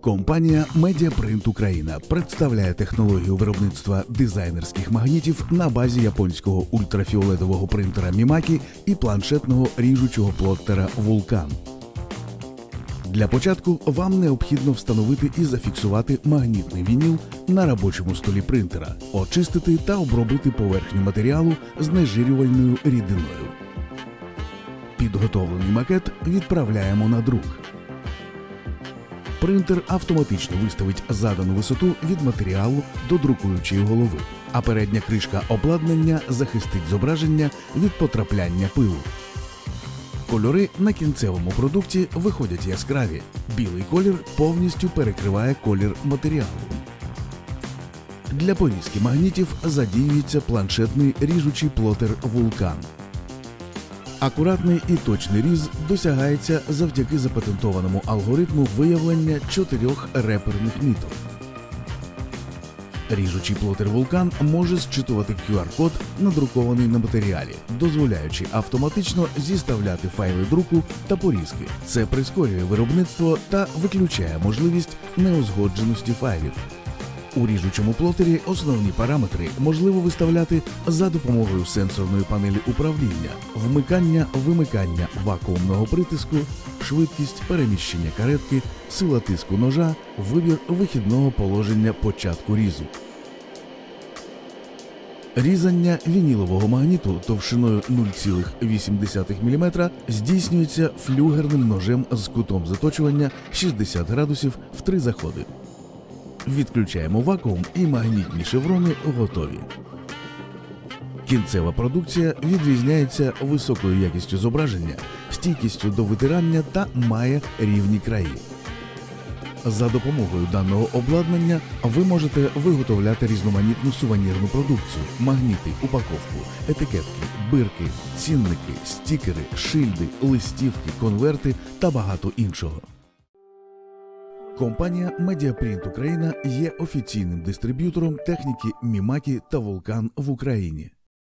Компанія Медіапринт Україна представляє технологію виробництва дизайнерських магнітів на базі японського ультрафіолетового принтера Мімакі і планшетного ріжучого плоттера Вулкан. Для початку вам необхідно встановити і зафіксувати магнітний вініл на робочому столі принтера, очистити та обробити поверхню матеріалу знежирювальною рідиною. Підготовлений макет відправляємо на друк. Принтер автоматично виставить задану висоту від матеріалу до друкуючої голови, а передня кришка обладнання захистить зображення від потрапляння пилу. Кольори на кінцевому продукті виходять яскраві. Білий колір повністю перекриває колір матеріалу. Для порізки магнітів задіюється планшетний ріжучий плотер Вулкан. Акуратний і точний різ досягається завдяки запатентованому алгоритму виявлення чотирьох реперних міток. Ріжучий плотер вулкан може зчитувати QR-код, надрукований на матеріалі, дозволяючи автоматично зіставляти файли друку та порізки. Це прискорює виробництво та виключає можливість неузгодженості файлів. У ріжучому плотері основні параметри можливо виставляти за допомогою сенсорної панелі управління, вмикання, вимикання вакуумного притиску, швидкість переміщення каретки, сила тиску ножа, вибір вихідного положення початку різу. Різання вінілового магніту товщиною 0,8 мм здійснюється флюгерним ножем з кутом заточування 60 градусів в три заходи. Відключаємо вакуум і магнітні шеврони готові. Кінцева продукція відрізняється високою якістю зображення, стійкістю до витирання та має рівні краї. За допомогою даного обладнання ви можете виготовляти різноманітну сувенірну продукцію, магніти, упаковку, етикетки, бирки, цінники, стікери, шильди, листівки, конверти та багато іншого. Компанія Медіапринт Україна є офіційним дистриб'ютором техніки Мімакі та Вулкан в Україні.